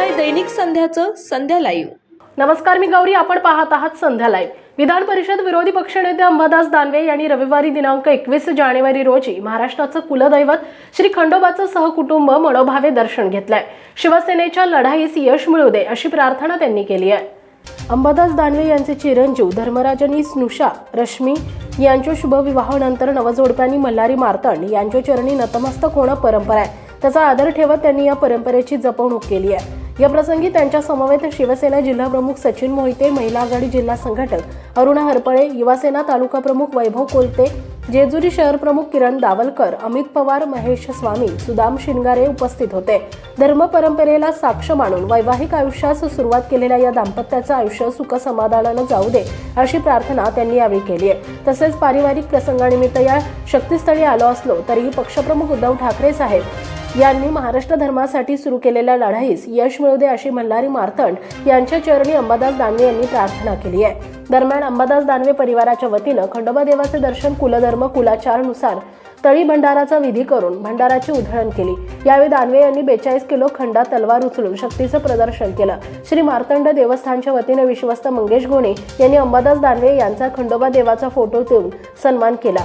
दैनिक संध्याचं संध्या live नमस्कार मी गौरी. आपण पाहत आहात संध्या लाईव्ह विधान परिषद विरोधी पक्षनेते अंबादास दानवे यांनी रविवारी दिनांक एकवीस जानेवारी रोजी महाराष्ट्राचं कुलदैवत श्री खंडोबाचं सहकुटुंब मनोभावे दर्शन घेतलंय. शिवसेनेच्या लढाईस यश मिळू दे अशी प्रार्थना त्यांनी केली आहे. अंबादास दानवे यांचे चिरंजीव धर्मराजनी स्नुषा रश्मी यांच्या शुभविवाहानंतर नवजोडप्यांनी मल्हारी मार्तंड यांच्या चरणी नतमस्तक होणं परंपरा आहे. त्याचा आदर ठेवत त्यांनी या परंपरेची जपवणूक केली आहे. या प्रसंगी त्यांच्या समवेत शिवसेना जिल्हाप्रमुख सचिन मोहिते महिला आघाडी जिल्हा संघटक अरुणा हरपळे युवासेना तालुका प्रमुख वैभव कोलते जेजुरी शहर प्रमुख किरण दावलकर अमित पवार महेश स्वामी सुदाम शिंगारे उपस्थित होते. धर्म परंपरेला साक्ष मानून वैवाहिक आयुष्यास सुरुवात केलेल्या या दाम्पत्याचं आयुष्य सुख समाधानानं जाऊ दे अशी प्रार्थना त्यांनी यावेळी केली आहे. तसेच पारिवारिक प्रसंगानिमित्त या शक्तीस्थळी आलो असलो तरीही पक्षप्रमुख उद्धव ठाकरे साहेब यांनी महाराष्ट्र धर्मासाठी सुरू केलेल्या लढाईस यश मिळू दे अशी मल्हारी मार्तंड यांच्या चरणी अंबादास दानवे यांनी प्रार्थना केली आहे. दरम्यान अंबादास दानवे परिवाराच्या वतीनं खंडोबा देवाचे दर्शन कुलधर्म कुलाचारनुसार तळी भंडाराचा विधी करून भंडाराची उधळण केली. यावेळी दानवे यांनी बेचाळीस किलो खंडा तलवार उचलून शक्तीचं प्रदर्शन केलं. श्री मार्तंड देवस्थानच्या वतीनं विश्वस्त मंगेश गोणे यांनी अंबादास दानवे यांचा खंडोबा देवाचा फोटो देऊन सन्मान केला.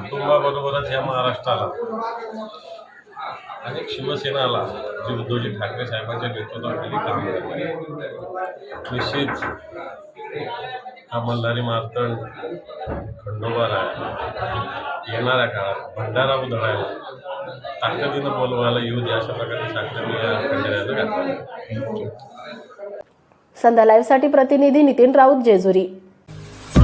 कुटुंबाबरोबरच या महाराष्ट्राला आणि शिवसेनाला जे उद्धवजी ठाकरे साहेबांच्या नेतृत्वाखाली काम करते निश्चित हा मल्हारी मार्तंड खंडोबा राय येणाऱ्या काळात भंडारा उधळायला ताकदीनं बोलवायला येऊ द्या अशा प्रकारे साखर या खंडाऱ्यानं संध्या लाईव्हसाठी प्रतिनिधी नितीन राऊत जेजुरी.